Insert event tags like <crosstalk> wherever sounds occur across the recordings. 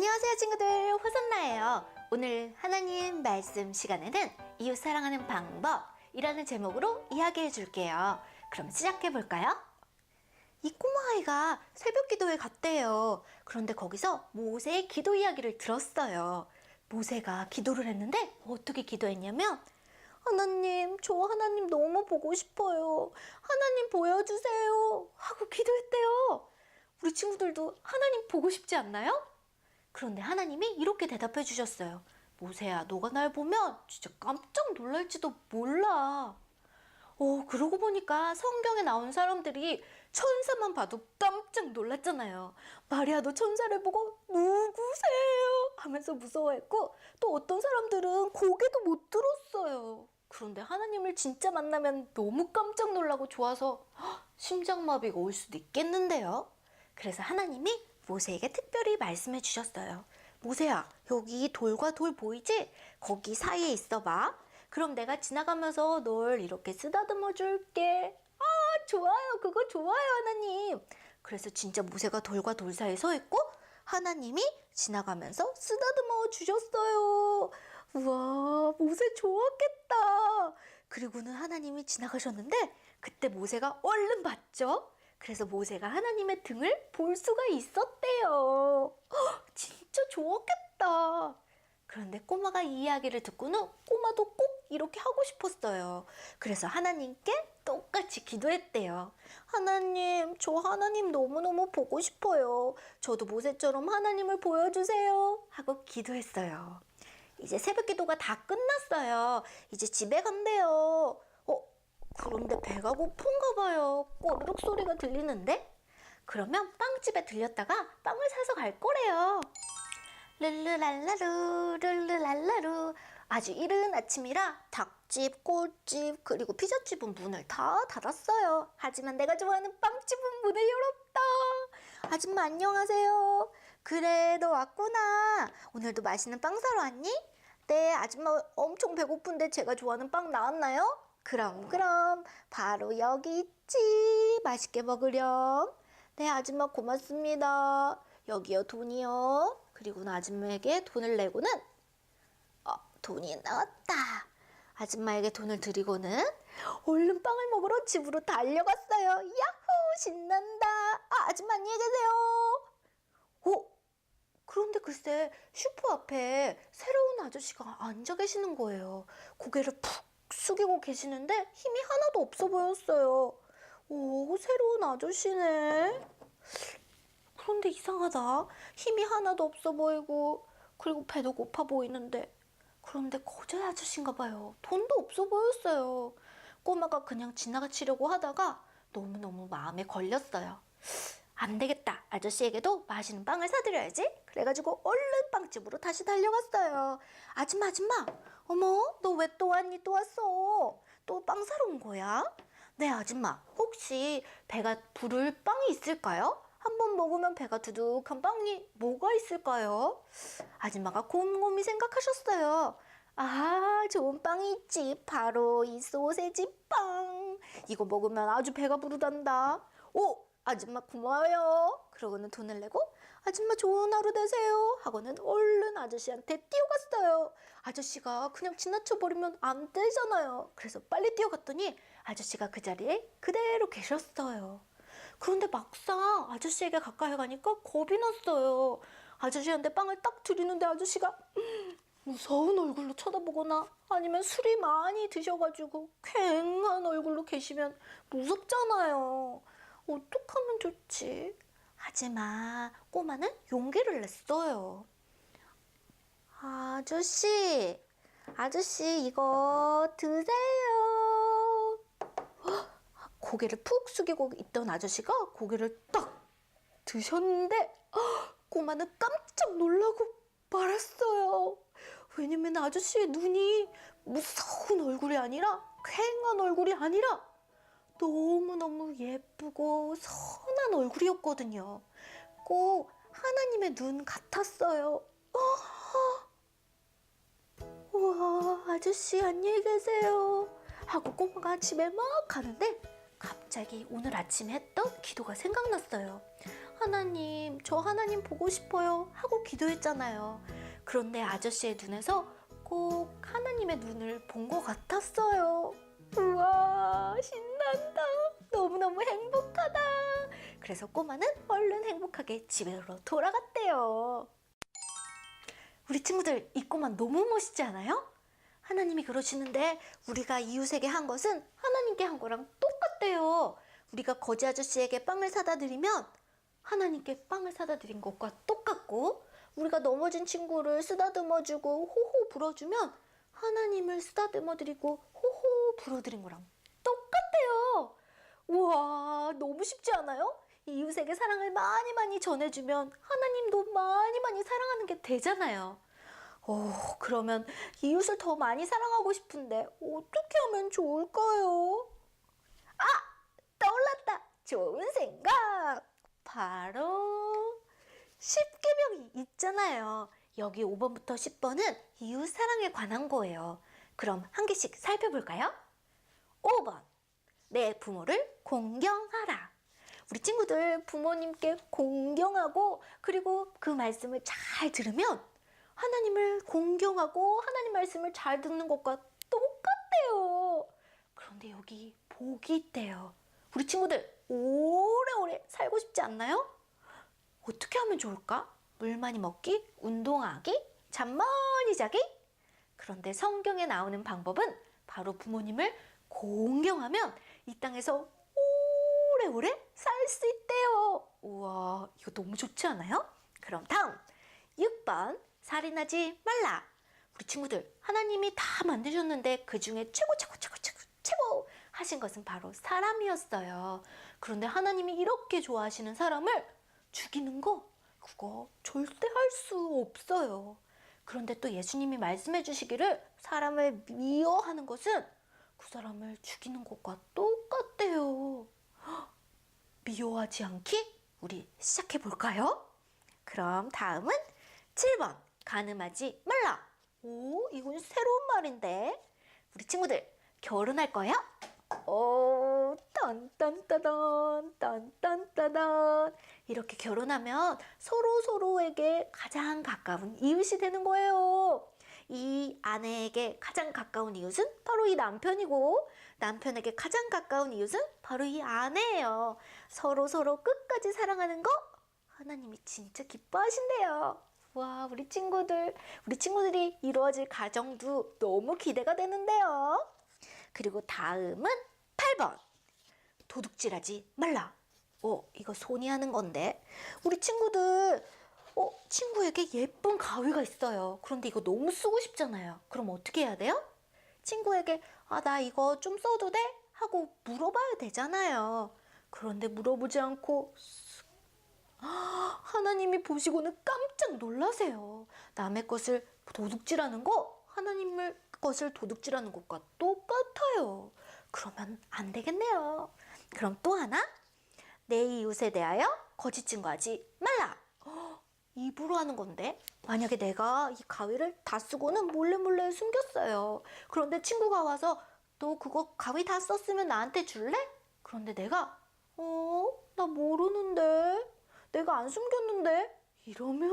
안녕하세요 친구들 호선나예요 오늘 하나님 말씀 시간에는 이웃 사랑하는 방법이라는 제목으로 이야기해 줄게요 그럼 시작해 볼까요? 이 꼬마 아이가 새벽 기도에 갔대요 그런데 거기서 모세의 기도 이야기를 들었어요 모세가 기도를 했는데 어떻게 기도했냐면 하나님, 저 하나님 너무 보고 싶어요. 하나님 보여주세요. 하고 기도했대요. 우리 친구들도 하나님 보고 싶지 않나요? 그런데 하나님이 이렇게 대답해 주셨어요. 모세야, 너가 날 보면 진짜 깜짝 놀랄지도 몰라. 어, 그러고 보니까 성경에 나온 사람들이 천사만 봐도 깜짝 놀랐잖아요. 마리아도 천사를 보고 누구세요? 하면서 무서워했고 또 어떤 사람들은 고개도 못 들었어요. 그런데 하나님을 진짜 만나면 너무 깜짝 놀라고 좋아서 헉, 심장마비가 올 수도 있겠는데요. 그래서 하나님이 모세에게 특별히 말씀해 주셨어요. 모세야, 여기 돌과 돌 보이지? 거기 사이에 있어 봐. 그럼 내가 지나가면서 널 이렇게 쓰다듬어 줄게. 아, 좋아요. 그거 좋아요, 하나님. 그래서 진짜 모세가 돌과 돌 사이에 서 있고 하나님이 지나가면서 쓰다듬어 주셨어요. 우와, 모세 좋았겠다. 그리고는 하나님이 지나가셨는데 그때 모세가 얼른 봤죠? 그래서 모세가 하나님의 등을 볼 수가 있었대요. 헉, <gasps> 진짜 좋았겠다. 그런데 꼬마가 이 이야기를 듣고는 꼬마도 꼭 이렇게 하고 싶었어요. 그래서 하나님께 똑같이 기도했대요. 하나님, 저 하나님 너무너무 보고 싶어요. 저도 모세처럼 하나님을 보여주세요. 하고 기도했어요. 이제 새벽 기도가 다 끝났어요. 이제 집에 간대요. 어, 그런데 배가 고픈가 봐요. 꼬르륵 소리가 들리는데? 그러면 빵집에 들렸다가 빵을 사서 갈 거래요. 룰루랄라루 룰루랄라루 아주 이른 아침이라 닭집, 꽃집 그리고 피자집은 문을 다 닫았어요. 하지만 내가 좋아하는 빵집은 문을 열었다. 아줌마 안녕하세요. 그래 너 왔구나. 오늘도 맛있는 빵 사러 왔니? 네 아줌마 엄청 배고픈데 제가 좋아하는 빵 나왔나요? 그럼 그럼 바로 여기 있지. 맛있게 먹으렴. 네 아줌마 고맙습니다. 여기요 돈이요. 그리고는 아줌마에게 돈을 내고는 어, 돈이 나왔다. 아줌마에게 돈을 드리고는 얼른 빵을 먹으러 집으로 달려갔어요. 야호 신난다. 아 아줌마 안녕히 계세요. 어? 그런데 글쎄 슈퍼 앞에 새로운 아저씨가 앉아 계시는 거예요. 고개를 푹 숙이고 계시는데 힘이 하나도 없어 보였어요. 오 새로운 아저씨네. 그런데 이상하다. 힘이 하나도 없어 보이고, 그리고 배도 고파 보이는데. 그런데 거절 아저씨인가 봐요. 돈도 없어 보였어요. 꼬마가 그냥 지나가치려고 하다가 너무너무 마음에 걸렸어요. 안 되겠다. 아저씨에게도 맛있는 빵을 사드려야지. 그래가지고 얼른 빵집으로 다시 달려갔어요. 아줌마, 아줌마. 어머, 너 왜 또 왔니? 또 왔어. 또 빵 사러 온 거야? 네, 아줌마. 혹시 배가 부를 빵이 있을까요? 한번 먹으면 배가 두둑한 빵이 뭐가 있을까요? 아줌마가 곰곰이 생각하셨어요. 아, 좋은 빵이 있지. 바로 이 소세지 빵. 이거 먹으면 아주 배가 부르단다. 오, 아줌마 고마워요. 그러고는 돈을 내고 아줌마 좋은 하루 되세요. 하고는 얼른 아저씨한테 뛰어갔어요. 아저씨가 그냥 지나쳐 버리면 안 되잖아요. 그래서 빨리 뛰어갔더니 아저씨가 그 자리에 그대로 계셨어요. 그런데 막상 아저씨에게 가까이 가니까 겁이 났어요. 아저씨한테 빵을 딱 드리는데 아저씨가 무서운 얼굴로 쳐다보거나 아니면 술이 많이 드셔가지고 괭한 얼굴로 계시면 무섭잖아요. 어떡하면 좋지? 하지만 꼬마는 용기를 냈어요. 아저씨, 아저씨 이거 드세요. 헉, <gasps> 고개를 푹 숙이고 있던 아저씨가 고개를 딱 드셨는데 헉, <gasps> 꼬마는 깜짝 놀라고 말았어요. 왜냐면 아저씨의 눈이 무서운 얼굴이 아니라 쾌한 얼굴이 아니라 너무너무 예쁘고 선한 얼굴이었거든요. 꼭 하나님의 눈 같았어요. 우와, 아저씨 안녕히 계세요. 하고 꼬마가 집에 막 가는데 갑자기 오늘 아침에 했던 기도가 생각났어요. 하나님, 저 하나님 보고 싶어요. 하고 기도했잖아요. 그런데 아저씨의 눈에서 꼭 하나님의 눈을 본 것 같았어요. 우와, 신난다. 너무너무 행복하다. 그래서 꼬마는 얼른 행복하게 집으로 돌아갔대요. 우리 친구들, 이 꼬마 너무 멋있지 않아요? 하나님이 그러시는데 우리가 이웃에게 한 것은 하나님께 한 거랑 똑같대요. 우리가 거지 아저씨에게 빵을 사다 드리면 하나님께 빵을 사다 드린 것과 똑같고 우리가 넘어진 친구를 쓰다듬어 주고 호호 불어주면 하나님을 쓰다듬어 드리고 호호 불어드린 거랑 똑같대요. 우와, 너무 쉽지 않아요? 이웃에게 사랑을 많이 많이 전해주면 하나님도 많이 많이 사랑하는 게 되잖아요. 오, 그러면 이웃을 더 많이 사랑하고 싶은데 어떻게 하면 좋을까요? 아, 떠올랐다. 좋은 생각. 바로 10계명이 있잖아요. 여기 5번부터 10번은 이웃 사랑에 관한 거예요. 그럼 한 개씩 살펴볼까요? 5번. 내 부모를 공경하라. 우리 친구들 부모님께 공경하고 그리고 그 말씀을 잘 들으면 하나님을 공경하고 하나님 말씀을 잘 듣는 것과 똑같대요. 그런데 여기 복이 있대요. 우리 친구들 오래오래 살고 싶지 않나요? 어떻게 하면 좋을까? 물 많이 먹기, 운동하기, 잠 많이 자기? 그런데 성경에 나오는 방법은 바로 부모님을 공경하면 이 땅에서 오래오래 살 수 있대요. 우와, 이거 너무 좋지 않아요? 그럼 다음 6번 살인하지 말라. 우리 친구들 하나님이 다 만드셨는데 그 중에 최고 최고 최고 최고 최고 하신 것은 바로 사람이었어요. 그런데 하나님이 이렇게 좋아하시는 사람을 죽이는 거 그거 절대 할 수 없어요. 그런데 또 예수님이 말씀해 주시기를 사람을 미워하는 것은 그 사람을 죽이는 것과 똑같대요. 헉, <gasps> 미워하지 않기? 우리 시작해 볼까요? 그럼 다음은 7번 가늠하지 말라. 오, 이건 새로운 말인데. 우리 친구들 결혼할 거야? 오, 딴딴따단, 딴딴따단. 이렇게 결혼하면 서로 서로에게 가장 가까운 이웃이 되는 거예요. 이 아내에게 가장 가까운 이웃은 바로 이 남편이고, 남편에게 가장 가까운 이웃은 바로 이 아내예요. 서로 서로 끝까지 사랑하는 거 하나님이 진짜 기뻐하신대요. 와, 우리 친구들, 우리 친구들이 이루어질 가정도 너무 기대가 되는데요. 그리고 다음은 8번. 도둑질하지 말라. 어, 이거 손이 하는 건데. 우리 친구들, 어, 친구에게 예쁜 가위가 있어요. 그런데 이거 너무 쓰고 싶잖아요. 그럼 어떻게 해야 돼요? 친구에게, 아, 나 이거 좀 써도 돼? 하고 물어봐야 되잖아요. 그런데 물어보지 않고 <gasps> 하나님이 보시고는 깜짝 놀라세요. 남의 것을 도둑질하는 거 하나님의 것을 도둑질하는 것과 똑같아요. 그러면 안 되겠네요. 그럼 또 하나? 내 이웃에 대하여 거짓 증거하지 말라. 헉, 입으로 하는 건데 만약에 내가 이 가위를 다 쓰고는 몰래 몰래 숨겼어요. 그런데 친구가 와서 너 그거 가위 다 썼으면 나한테 줄래? 그런데 내가 어? 나 모르는데. 내가 안 숨겼는데. 이러면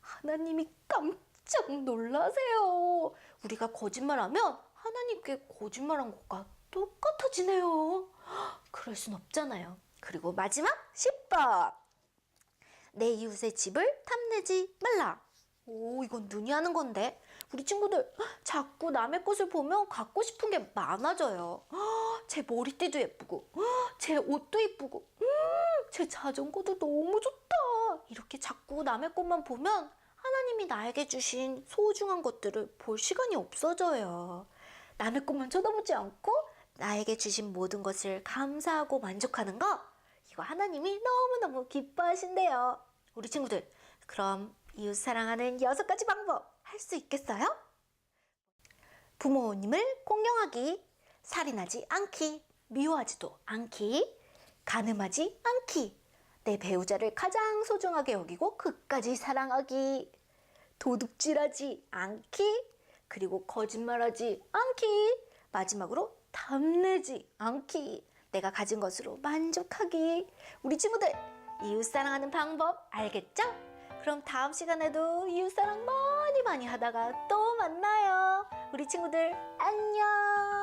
하나님이 깜짝 놀라세요. 우리가 거짓말하면 하나님께 거짓말한 것과 똑같아지네요. 그럴 순 없잖아요. 그리고 마지막 10번. 내 이웃의 집을 탐내지 말라. 오, 이건 눈이 하는 건데. 우리 친구들 자꾸 남의 것을 보면 갖고 싶은 게 많아져요. 제 머리띠도 예쁘고, 제 옷도 예쁘고, 음, 제 자전거도 너무 좋다. 이렇게 자꾸 남의 것만 보면 하나님이 나에게 주신 소중한 것들을 볼 시간이 없어져요. 남의 것만 쳐다보지 않고 나에게 주신 모든 것을 감사하고 만족하는 거, 이거 하나님이 너무너무 기뻐하신대요. 우리 친구들, 그럼 이웃 사랑하는 여섯 가지 방법 할 수 있겠어요? 부모님을 공경하기, 살인하지 않기, 미워하지도 않기, 가늠하지 않기, 내 배우자를 가장 소중하게 여기고 끝까지 사랑하기, 도둑질하지 않기, 그리고 거짓말하지 않기, 마지막으로 탐내지 않기. 내가 가진 것으로 만족하기. 우리 친구들 이웃사랑하는 방법 알겠죠? 그럼 다음 시간에도 이웃사랑 많이 많이 하다가 또 만나요. 우리 친구들 안녕.